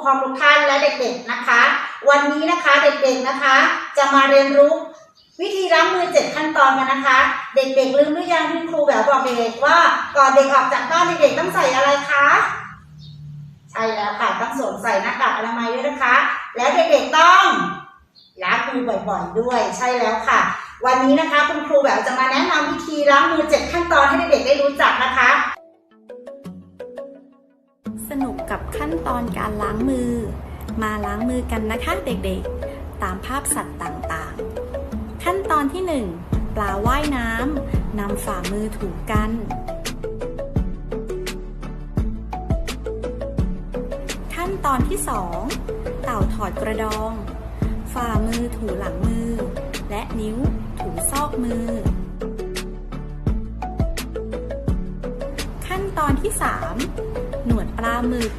กครองทุกท่านและเด็กๆนะคะ วันนี้นะคะเด็กๆนะคะ จะมาเรียนรู้วิธีล้างมือเจ็ดขั้นตอนกันนะคะ เด็กๆลืมหรือยังที่ครูแบบบอกเด็กๆว่าก่อนเด็กออกจากบ้านเด็กๆต้องใส่อะไรคะใช่แล้วค่ะต้องสวมใส่หน้ากากอนามัยด้วยนะคะ และเด็กๆต้องล้างมือบ่อยๆด้วย ใช่แล้วค่ะ วันนี้นะคะคุณครูแบบจะมาแนะนำวิธีล้างมือเจ็ดขั้นตอนใกับขั้นตอนการล้างมือ มาล้างมือกันนะคะเด็กๆ ตามภาพสัตว์ต่างๆ ขั้นตอนที่ 1 ปลาว่ายน้ำนำฝ่ามือถูกัน ขั้นตอนที่ 2 เต่าถอดกระดอง ฝ่ามือถูหลังมือ และนิ้วถูซอกมือขั้นตอนที่ 3 หนวดปลาหมึก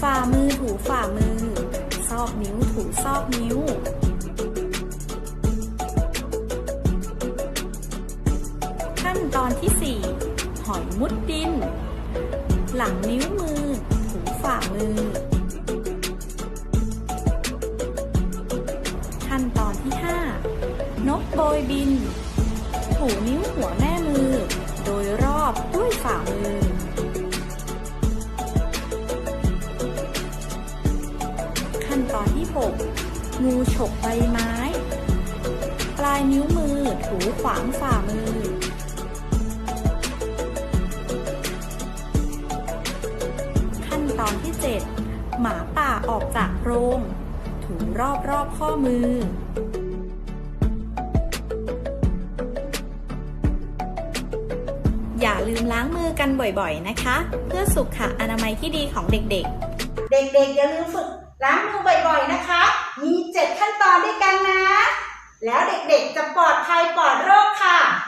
ฝ่ามือถูฝ่ามือ ซอกนิ้วถูซอกนิ้ว ขั้นตอนที่ 4 หอยมุดดิน หลังนิ้วมือ ถูฝ่ามือ ขั้นตอนที่ 5 นกโบยบิน ถูนิ้วหัวแม่มือ โดยรอบด้วยฝ่ามือ ตอนที่ 6 งูฉกใบไม้ ปลายนิ้วมือถูขวางฝ่ามือ ขั้นตอนที่ 7 หมาป่าออกจากโรงถูรอบรอบข้อมืออย่าลืมล้างมือกันบ่อยๆ นะคะ เพื่อสุขอนามัยที่ดีของเด็กๆ เด็กๆ อย่าลืมฝึก ล้างมือบ่อยๆนะคะ มีเจ็ดขั้นตอนด้วยกันนะ แล้วเด็กๆจะปลอดภัยปลอดโรคค่ะบ๊ายบายค่ะ